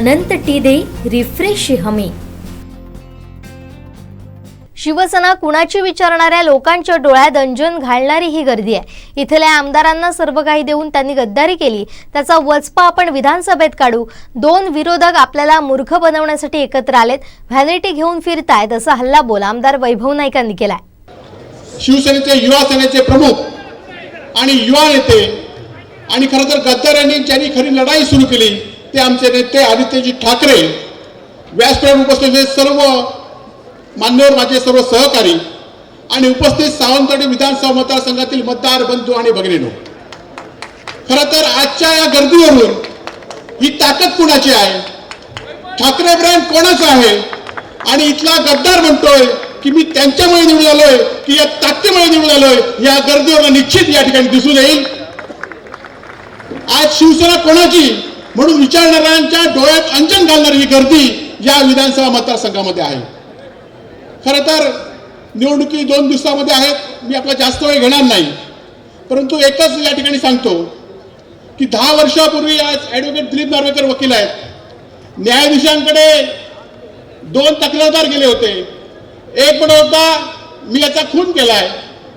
अनंत T देई refresh हमी. शिवसेना कुणाची विचारणाऱ्या लोकांच्या डोळ्यात अंजन घालणारी ही गर्दी आहे. इथल्या आमदारांना सर्व काही देऊन त्यांनी गद्दारी केली. त्याचा वचपा आपण विधानसभेत काढू. दोन विरोधक आपल्याला मूर्ख बनवण्यासाठी एकत्र आलेत. व्हॅनिटी घेऊन फिरतायत असा हल्ला बोल आमदार वैभव नाईकांनी केलाय. शिवसेनेचे युवा सेनेचे प्रमुख आणि युवा नेते आणि खरं तर गद्दारांनी ज्यांनी खरी लढाई सुरू केली ते आमचे नेते आदित्यजी ठाकरे व्यासपीठावर उपस्थित सर्व मान्यवर माझे सर्व सहकारी आणि उपस्थित सावंतवाडी विधानसभा मतदारसंघातील मतदार बंधू आणि भगिनीनो. खरं तर आजच्या या गर्दीवरून ही ताकद कुणाची आहे? ठाकरे ब्रँड कोणाचं आहे? आणि इथला गद्दार म्हणतोय की मी त्यांच्यामुळे निवडून आलोय की या ताकदीमुळे निवडून आलोय या गर्दीवर निश्चित या ठिकाणी दिसून येईल. आज शिवसेना कोणाची? म्हणून विचारणाऱ्यांच्या डोळ्यात अंजन घालणारी ही गर्दी या विधानसभा मतदारसंघामध्ये आहे. खरं तर निवडणुकी दोन दिवसामध्ये आहेत मी आपला जास्त वेळ घेणार नाही. परंतु एकच या ठिकाणी सांगतो की दहा वर्षापूर्वी आज ॲडव्होकेट दिलीप नार्वेकर वकील आहेत. न्यायाधीशांकडे दोन तक्रारदार गेले होते. एक म्हणत होता मी याचा खून केलाय.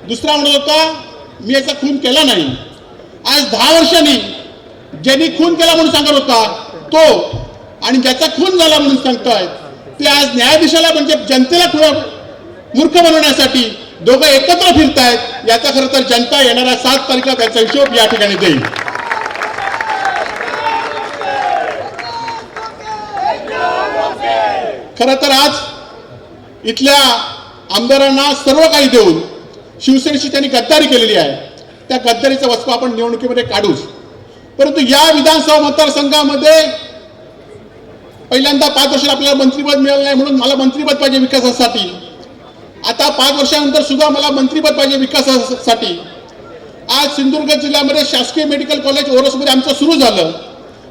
दुसरा म्हणत होता मी याचा खून केला नाही. आज दहा वर्षांनी ज्यांनी खून केला म्हणून सांगत होता तो आणि ज्याचा खून झाला म्हणून सांगतोय ते आज न्यायाधीशाला म्हणजे जनतेला खुला मूर्ख बनवण्यासाठी दोघं एकत्र फिरतायत. याचा खरं तर जनता येणाऱ्या सात तारखेला त्याचा हिशोब या ठिकाणी देईल. खरं तर आज इथल्या आमदारांना सर्व काही देऊन शिवसेनेशी त्यांनी गद्दारी केलेली आहे. त्या गद्दारीचा वस्तू आपण निवडणुकीमध्ये काढूच. परंतु या विधानसभा मतदारसंघामध्ये पहिल्यांदा पाच वर्षात आपल्याला मंत्रीपद मिळालं नाही म्हणून मला मंत्रीपद पाहिजे विकासासाठी. आता पाच वर्षानंतर सुद्धा मला मंत्रीपद पाहिजे विकासासाठी. आज सिंधुदुर्ग जिल्ह्यामध्ये शासकीय मेडिकल कॉलेज ओरसमध्ये आमचं सुरू झालं.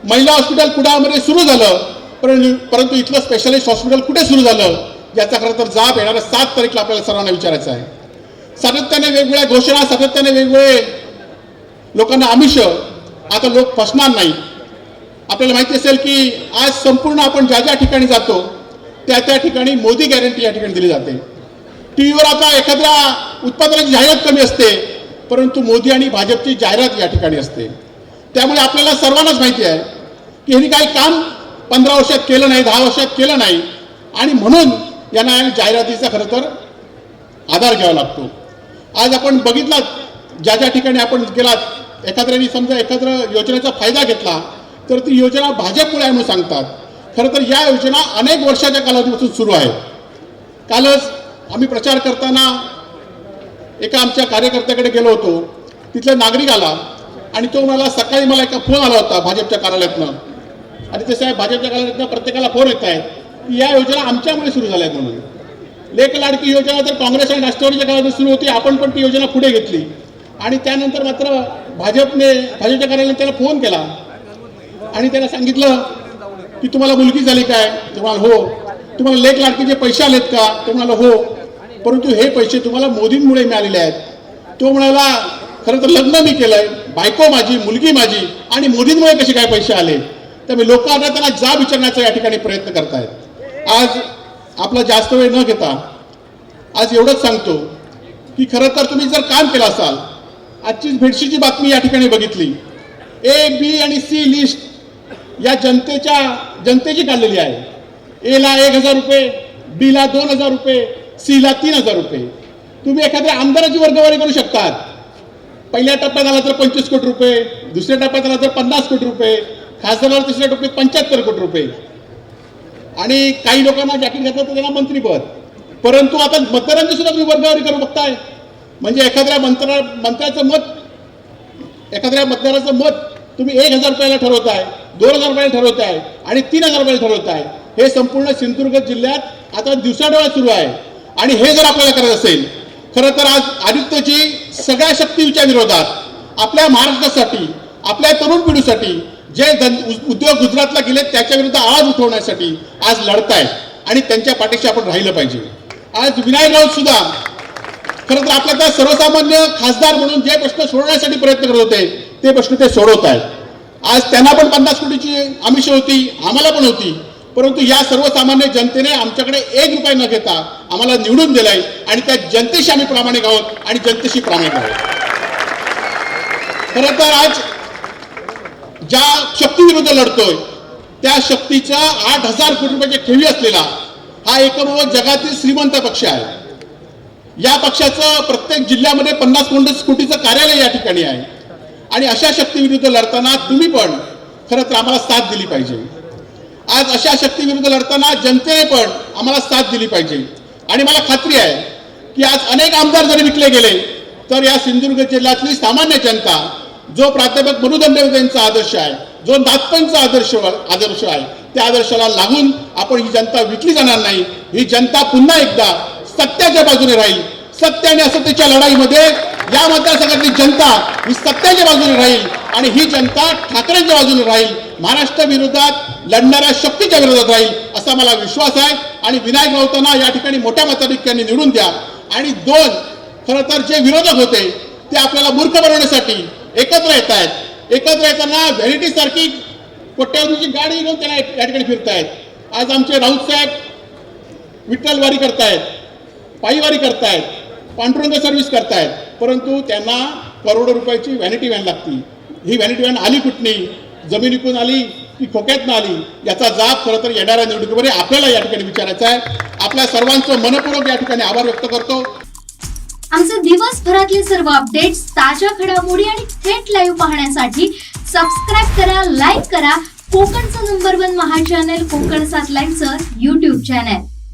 महिला हॉस्पिटल कुडामध्ये सुरू झालं. परंतु परंतु इथलं स्पेशालिस्ट हॉस्पिटल कुठे सुरू झालं? याचा खरं तर जाब येणाऱ्या सात तारीखला आपल्याला सर्वांना विचारायचं आहे. सातत्याने वेगवेगळ्या घोषणा सातत्याने वेगवेगळे लोकांना आमिष आता लोक फसणार नाही. आपल्याला माहिती असेल की आज संपूर्ण आपण ज्या ज्या ठिकाणी जातो त्या त्या ठिकाणी मोदी गॅरंटी या ठिकाणी दिली जाते. टी व्हीवर आता एखाद्या उत्पादनाची जाहिरात कमी असते परंतु मोदी आणि भाजपची जाहिरात या ठिकाणी असते. त्यामुळे आपल्याला सर्वांनाच माहिती आहे की ह्यांनी काही काम पंधरा वर्षात केलं नाही दहा वर्षात केलं नाही आणि म्हणून यांना या जाहिरातीचा खरं तर आधार घ्यावा लागतो. आज आपण बघितलात ज्या ज्या ठिकाणी आपण गेलात एखाद्याने समजा एखाद्या योजनेचा फायदा घेतला तर ती योजना भाजपमुळे आहे म्हणून सांगतात. खरं तर या योजना अनेक वर्षाच्या कालावधीपासून सुरू आहेत कालच आम्ही प्रचार करताना एका आमच्या कार्यकर्त्याकडे गेलो होतो. तिथला नागरिक आला आणि तो मला सकाळी मला एका फोन आला होता भाजपच्या कार्यालयातनं. आणि ते साहेब भाजपच्या कार्यालयातनं प्रत्येकाला फोन येत आहेत की या योजना आमच्यामुळे सुरू झाल्या म्हणून. लेख लाडकी योजना तर काँग्रेस आणि राष्ट्रवादीच्या काळात सुरू होती आपण पण ती योजना पुढे घेतली. आणि त्यानंतर मात्र भाजपने भाजपच्या कार्यालयाने त्याला फोन केला. आणि त्याला सांगितलं की तुम्हाला मुलगी झाली काय? ते म्हणाल हो. तुम्हाला लेख लाडकीचे पैसे आलेत का? ते म्हणाला हो. परंतु हे पैसे तुम्हाला मोदींमुळे मिळालेले आहेत. तो म्हणाला खरं तर लग्न मी केलंय. बायको माझी मुलगी माझी आणि मोदींमुळे कसे काय पैसे आले? तर मी लोक आता त्यांना जा विचारण्याचा या ठिकाणी प्रयत्न करतायत. आज आपला जास्त वेळ न घेता आज एवढंच सांगतो की खरं तर तुम्ही जर काम केलं असाल आजची भेटशीची बातमी या ठिकाणी बघितली. ए बी आणि सी लिस्ट या जनतेच्या जनतेची काढलेली आहे. एला एक हजार रुपये बीला दोन हजार रुपये सीला तीन हजार रुपये. तुम्ही एखाद्या आमदाराची वर्गवारी करू शकतात. पहिल्या टप्प्यात आला तर पंचवीस कोटी रुपये दुसऱ्या टप्प्यात आला तर पन्नास कोटी रुपये खासदाराला तिसऱ्या टप्प्यात पंच्याहत्तर कोटी रुपये. आणि काही लोकांना जॅकेट घेतलं तर त्यांना मंत्रीपद. परंतु आता मतदारांची सुद्धा तुम्ही वर्गवारी करू बघताय. म्हणजे एखाद्या मंत्रा मंत्र्याचं मत एखाद्या मतदाराचं मत तुम्ही एक हजार रुपयाला ठरवताय दोन हजार रुपयाला ठरवताय आणि तीन हजार रुपयाला ठरवताय हे संपूर्ण सिंधुदुर्ग जिल्ह्यात आता दिवसाडोळा सुरू आहे. आणि हे जर आपल्याला करत असेल खरं तर आज आदित्यची सगळ्या शक्तीच्या विरोधात आपल्या महाराष्ट्रासाठी आपल्या तरुण पिढीसाठी जे धन उद्योग गुजरातला गेले त्याच्या विरुद्ध आवाज उठवण्यासाठी आज लढतायत. आणि त्यांच्या पाठीशी आपण राहिलं पाहिजे. आज विनायक राऊत सुद्धा खरं तर आपल्या त्या सर्वसामान्य खासदार म्हणून जे प्रश्न सोडवण्यासाठी प्रयत्न करत होते ते प्रश्न ते सोडवत आहेत. आज त्यांना पण पन्नास कोटीची आमिष होती आम्हाला पण होती. परंतु या सर्वसामान्य जनतेने आमच्याकडे एक रुपये न घेता आम्हाला निवडून दिलाय आणि त्या जनतेशी आम्ही प्रामाणिक आहोत आणि जनतेशी प्रामाणिक आहोत. खरं तर आज ज्या शक्तीविरुद्ध लढतोय त्या शक्तीच्या आठ हजार कोटी रुपयाच्या ठेवी असलेला हा एकमेव जगातील श्रीमंत पक्ष आहे. या पक्षाचं प्रत्येक जिल्ह्यामध्ये पन्नास कोटी कोटीचं कार्यालय या ठिकाणी आहे. आणि अशा शक्तीविरुद्ध लढताना तुम्ही पण खरं तर आम्हाला साथ दिली पाहिजे. आज अशा शक्तीविरुद्ध लढताना जनतेने पण आम्हाला साथ दिली पाहिजे. आणि मला खात्री आहे की आज अनेक आमदार जरी विकले गेले तर या सिंधुदुर्ग जिल्ह्यातली सामान्य जनता जो प्राध्यापक मनु यांचा आदर्श आहे जो नाथपंचा आदर्श आदर्श आहे त्या आदर्शाला लागून आपण ही जनता विकली जाणार नाही. ही जनता पुन्हा एकदा सत्याच्या बाजूने राहील. सत्य आणि असत्याच्या लढाईमध्ये या मतदारसंघातली जनता ही सत्याच्या बाजूने राहील आणि ही जनता ठाकरेंच्या बाजूने राहील. महाराष्ट्र विरोधात लढणाऱ्या शक्तीच्या विरोधात राहील असा मला विश्वास आहे. आणि विनायक राऊतांना या ठिकाणी मोठ्या मताधिक्याने निवडून द्या. आणि दोन खरं तर जे विरोधक होते ते आपल्याला मूर्ख बनवण्यासाठी एकत्र येत आहेत. एकत्र येताना व्हॅनिटी सारखी कोट्यावधीची गाडी घेऊन त्यांना या ठिकाणी फिरतायत. आज आमचे राऊत साहेब विठ्ठलवारी करतायत. पायीवारी करतायत पांडुरंग सर्व्हिस करतायत परंतु त्यांना करोडो रुपयाची व्हॅनिटी व्हॅन लागती. ही व्हॅनिटी व्हॅन आली कुठली? जमीन आली की खोक्यातनं आली? याचा जाब खरं तर येणाऱ्या निवडणुकीमध्ये आपल्याला या ठिकाणी विचारायचा आहे. आपल्या सर्वांचं मनपूर्वक या ठिकाणी आभार व्यक्त करतो. आमचे दिवसभरातले सर्व अपडेट्स ताज्या घडामोडी आणि थेट लाईव्ह पाहण्यासाठी सबस्क्राईब करा लाईक करा. कोकणचं नंबर वन महा चॅनल कोकण सात लाईनचं युट्यूब चॅनल